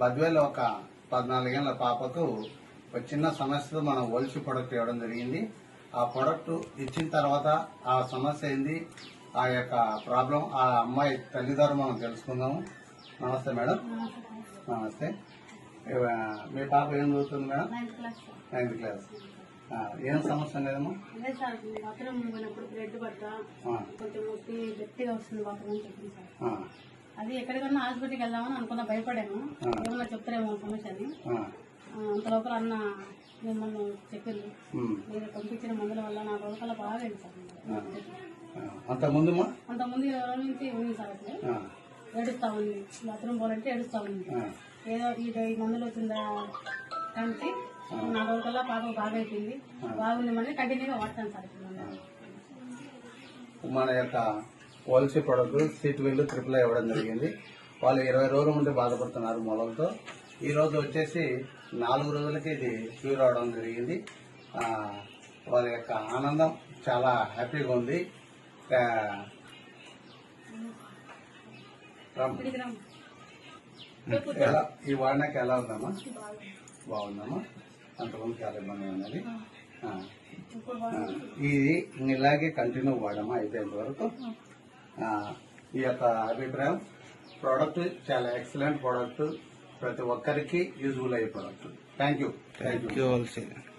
బద్వేలో ఒక పద్నాలుగేళ్ళ పాపకు ఒక చిన్న సమస్యతో మనం ఒలిసి ప్రొడక్ట్ ఇవ్వడం జరిగింది. ఆ ప్రొడక్ట్ ఇచ్చిన తర్వాత ఆ సమస్య ఏంది? ఆ యొక్క ప్రాబ్లం ఆ అమ్మాయి తల్లిదండ్రులు మనం తెలుసుకుందాము. నమస్తే మేడం. నమస్తే. మీ పాప ఏం చదువుతుంది మేడం? నైన్త్ క్లాస్ ఏం సమస్య లేదమ్మా బాత్రూమ్ కొంచెం గట్టిగా వస్తుంది బాత్రూమ్ అది ఎక్కడికన్నా హాస్పిటల్కి వెళ్దామని అనుకున్నా భయపడాను. ఏమన్నా చెప్తారేమో సమస్య అని ఆ, ఆ, అంత లోపల అన్న మిమ్మల్ని చెప్పింది. మీరు పంపించిన మందుల వల్ల నా రోజుల బాగా సార్. ఆ, ఆ. అంత అంతకుముందు ఇరవై రోజుల నుంచి ఉంది సార్ అట్లే ఆ, ఏడుస్తా ఉంది. బాత్రూమ్ పోవాలంటే ఏడుస్తా ఉంది. ఏదో ఈ మందులు వచ్చిందా కానీ నా రోజుల పాప బాగా అయిపోయింది. బాగుంది మళ్ళీ కంటిన్యూగా వాడతాను సార్. మన యొక్క policy product seat wheel triple ఇవ్వడం జరిగింది. వాళ్ళు ఇరవై రోజుల నుండి బాధపడుతున్నారు మొలలతో ఈ రోజు వచ్చేసి నాలుగు రోజులకి ఇది క్యూర్ అవడం జరిగింది. వారి యొక్క ఆనందం చాలా హ్యాపీగా ఉంది. ఎలా ఈ వాడినాక ఎలా ఉందమ్మా? బాగుందమ్మా. అంతకుముందు చాలా ఇబ్బంది ఉన్నది. ఇది ఇలాగే కంటిన్యూ వాడమ్మా అయిపోయేంత వరకు. ఈ యొక్క అభిప్రాయం. ప్రోడక్ట్ చాలా ఎక్సలెంట్ ప్రోడక్ట్ ప్రతి ఒక్కరికి యూజ్ఫుల్ అయ్యే product thank you thank you